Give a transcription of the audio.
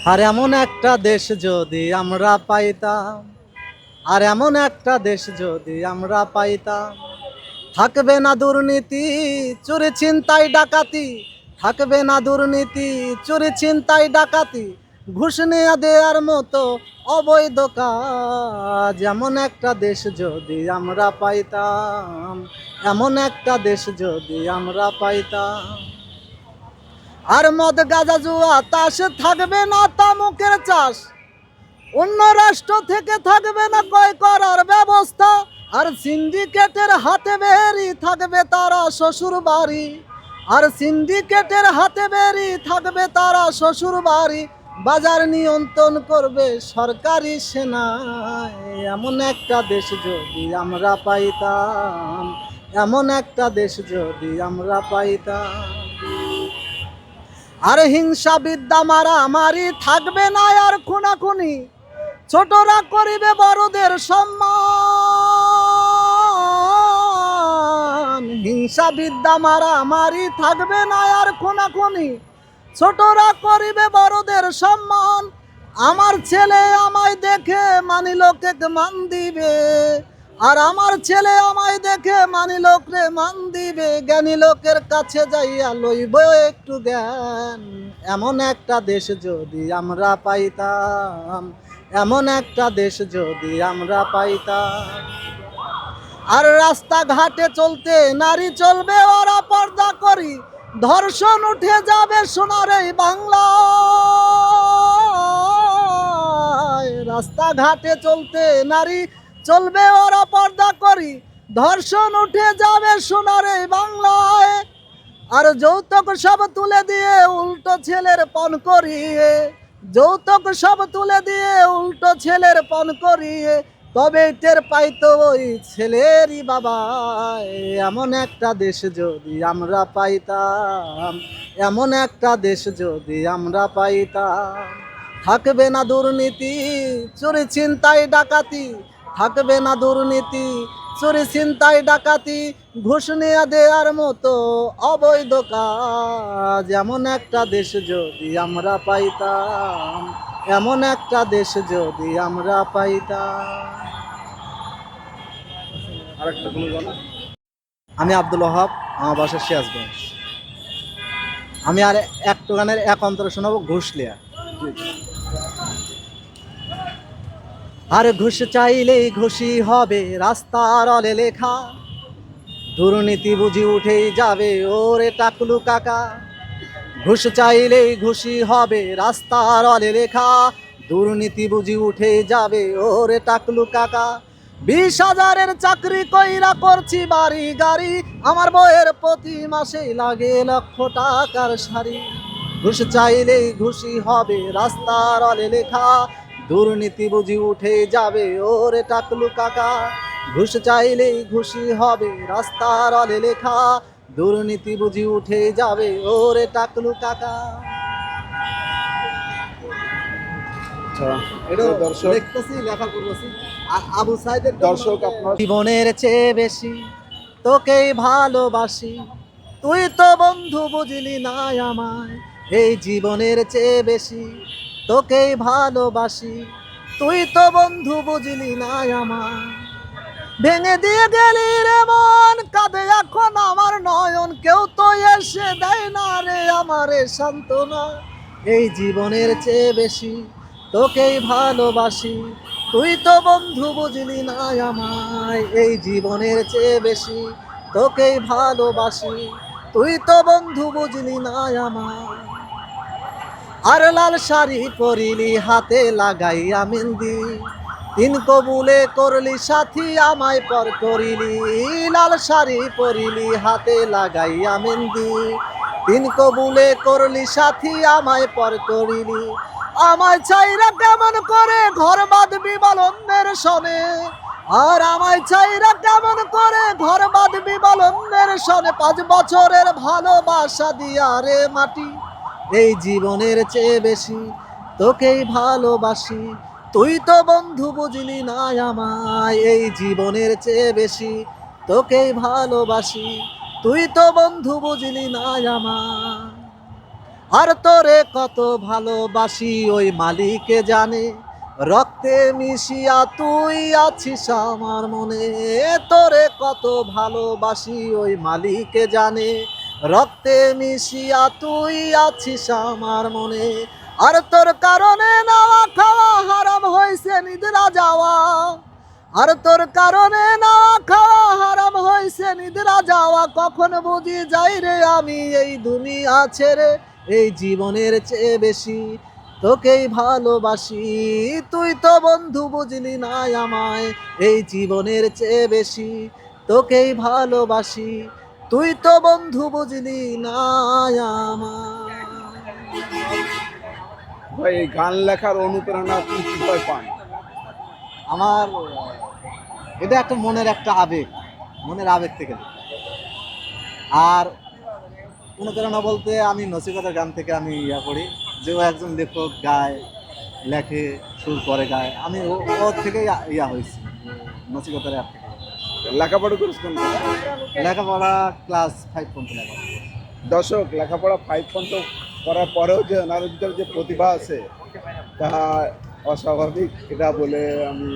আর এমন একটা দেশ যদি আমরা পাইতাম, আর এমন একটা দেশ যদি আমরা পাইতাম, থাকবে না দুর্নীতি, চুরি ছিনতাই ডাকাতি, থাকবে না দুর্নীতি, চুরি ছিনতাই ডাকাতি, ঘুষ নেওয়া দেওয়ার মতো অবৈধ কাজ এমন একটা দেশ যদি আমরা পাইতাম, এমন একটা দেশ যদি আমরা পাইতাম। আর মদ গাজা জুয়া তাস থাকবে না তামুকের চাষ। অন্য রাষ্ট্র থেকে থাকবে না কয় করার ব্যবস্থা, আর সিন্ডিকেটের হাতে বেরি থাকবে তারা শ্বশুর বাড়ি। আর সিন্ডিকেটের হাতে বেরি থাকবে তারা শ্বশুর বাড়ি। বাজার নিয়ন্ত্রণ করবে সরকারি সেনায়। এমন একটা দেশ যদি আমরা পাইতাম, এমন একটা দেশ যদি আমরা পাইতাম। আর হিংসা বিদ্যা মারা মারি থাকবে না আর খুনাখুনি। ছোটরা করিবে বড়দের সম্মান। হিংসা বিদ্যা মারা মারি থাকবে না আর খুনাখুনি। ছোটরা করিবে বড়দের সম্মান। আমার ছেলে আমায় দেখে মানি লোকে মান দিবে। আর আমার ছেলে আমায় দেখে মানি লোক রে, মান দিবে। জ্ঞানী লোকের কাছে যাইয়া লইব একটু জ্ঞান। এমন একটা দেশ যদি আমরা পাইতাম, এমন একটা দেশ যদি আমরা পাইতাম। আর রাস্তাঘাটে চলতে নারী চলবে, ওরা পর্দা করি। ধর্ষণ উঠে যাবে সোনার এই বাংলা রাস্তাঘাটে চলতে নারী চলবে ওরা পর্দা করি। ধর্ষণ উঠে যাবে সোনার এই বাংলায়। আর যৌতুক সব তুলে দিয়ে উল্টো ছেলের পণ করিয়ে। যৌতুক সব তুলে দিয়ে উল্টো ছেলের পণ করিয়ে। তবে টের পাইতো ওই ছেলেরই বাবা। এমন একটা দেশ যদি আমরা পাইতাম, এমন একটা দেশ যদি আমরা পাইতাম। থাকবে না দুর্নীতি, চুরি চিন্তায় ডাকাতি থাকবে না দুর্নীতি, চুরি ছিনতাই, ডাকাতি, ঘুষ নেওয়া দেওয়ার মতো অবৈধ কাজ। এমন একটা দেশ যদি আমরা পাইতাম, এমন একটা দেশ যদি আমরা পাইতাম। বলো আমি আব্দুল ওহাব আমার বাসা সিয়াজগঞ্জ আমি আর একটু গানের এক অন্তরে শোনাবো ঘুষলিয়া আর ঘুষ চাইলেই ঘুষি হবে রাস্তার অলে লেখা। দুর্নীতি বুঝি উঠেই যাবে, ওরে টাকলু কাকা। ঘুষ চাইলেই ঘুষি হবে রাস্তার অলে লেখা। দুর্নীতি বুঝি উঠেই যাবে, ওরে টাকলু কাকা। বিশ হাজারের চাকরি কইরা করছি বাড়ি গাড়ি, আমার বইয়ের প্রতি মাসে লাগে লক্ষ টাকার শাড়ি ঘুষ চাইলেই ঘুষি হবে রাস্তার অলে লেখা দুর্নীতি বুঝি উঠে যাবে ওরে টাকলু কাকা। ঘুষ চাইলেই ঘুষি হবে রাস্তার অলে লেখা। দুর্নীতি বুঝি উঠে যাবে ওরে টাকলু কাকা। আচ্ছা দর্শক জীবনের চেয়ে বেশি তোকেই ভালোবাসি। তুই তো বন্ধু বুঝলি না আমায় এই জীবনের চেয়ে বেশি তোকেই ভালোবাসি। তুই তো বন্ধু বুঝলি না আমায় ভেঙে দিয়ে গেলি রে মন, কাঁদে এখন আমার নয়ন। কেউ তো এসে দেয় না রে আমারে সান্ত্বনা। এই জীবনের চেয়ে বেশি তোকেই ভালোবাসি। তুই তো বন্ধু বুঝলি না আমায়। এই জীবনের চেয়ে বেশি তোকেই ভালোবাসি। তুই তো বন্ধু বুঝলি না আমায়। আর লাল শাড়ি পরিলি হাতে লাগাইয়া মেহেন্দি। তিন কবুলে করলি সাথী, আমায় পর করিলি। লাল শাড়ি পরিলি হাতে লাগাইয়া মেহেন্দি। তিন কবুলে করলি সাথী, আমায় পর করিলি। আমায় চাইরা কেমন করে ঘর বাঁধবি বল অন্যের সনে? আর আমায় চাইরা কেমন করে ঘর বাঁধবি বল অন্যের সনে? পাঁচ বছরের ভালোবাসা দিয়া রে মাটি। এই জীবনের চেয়ে বেশি তোকেই ভালোবাসি। তুই তো বন্ধু বুঝলি না আমায়, এই জীবনের চেয়ে বেশি তোকেই ভালোবাসি। তুই তো বন্ধু বুঝলি না আমায়। আর তোরে কত ভালোবাসি, ওই মালিকে জানে। রক্তে মিশিয়া তুই আছিস আমার মনে, তোরে কত ভালোবাসি, ওই মালিকে জানে। রক্তে মিশিয়া তুই আছিস আমার মনে। আর তোর কারণে নাওয়া খাওয়া হারাম হয়েছে নিদ্রা যাওয়া। আর তোর কারণে নাওয়া খাওয়া হারাম হয়েছে নিদ্রা যাওয়া। কখন বুঝি যাই রে আমি এই দুনিয়া ছেড়ে, এই জীবনের চেয়ে বেশি। তোকেই ভালোবাসি, তুই তো বন্ধু বুঝলি না আমায়, এই জীবনের চেয়ে বেশি। তোকেই ভালোবাসি তুই তো বন্ধু বুঝলি না আমায় ভাই এই গান লেখার অনুপ্রেরণা আপনি কীভাবে পান? আমার এটা একটা মনের একটা আবেগ মনের আবেগ থেকে। আর অনুপ্রেরণা বলতে আমি নসিকতার গান থেকে আমি ইয়া করি যে ও একজন লেখক গায় লেখে সুর করে গায়। আমি ও- ওর থেকেই ইয়া হয়েছি নসিকতার অ্যাপ। থেকে লেখাপড়া করিস কোন লেখাপড়া ক্লাস ফাইভ পর্যন্ত লেখা দর্শক লেখাপড়া ফাইভ পর্যন্ত করার পরেও যে ওনার ভিতরে যে প্রতিভা আছে তা অস্বাভাবিক এটা বলে আমি